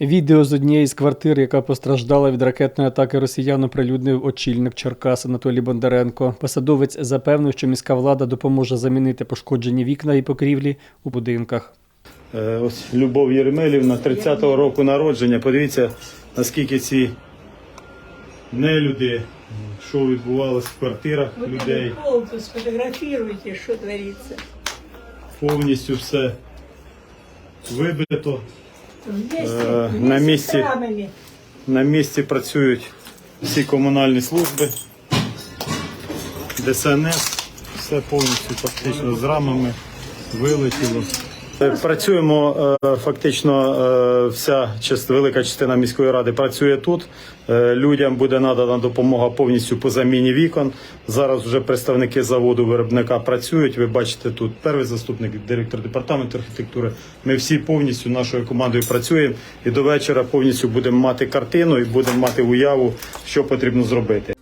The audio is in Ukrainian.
Відео з однієї з квартир, яка постраждала від ракетної атаки росіян, оприлюднив очільник Черкас Анатолій Бондаренко. Посадовець запевнив, що міська влада допоможе замінити пошкоджені вікна і покрівлі у будинках. Е, Ось Любов Єрмелівна, 30-го року народження. Подивіться, наскільки ці нелюди, що відбувалося в квартирах людей, пол сфотографируйте, что повністю все вибито. Вместе на місці На місці працюють всі комунальні служби, ДСНС, все повністю фактично з рамами вилетіло. Е, Працюємо е, фактично е, вся велика частина міської ради працює тут. Людям буде надана допомога повністю по заміні вікон. Зараз вже представники заводу виробника працюють. Ви бачите тут перший заступник, директор департаменту архітектури. Ми всі повністю нашою командою працюємо і до вечора повністю будемо мати картину і будемо мати уяву, що потрібно зробити.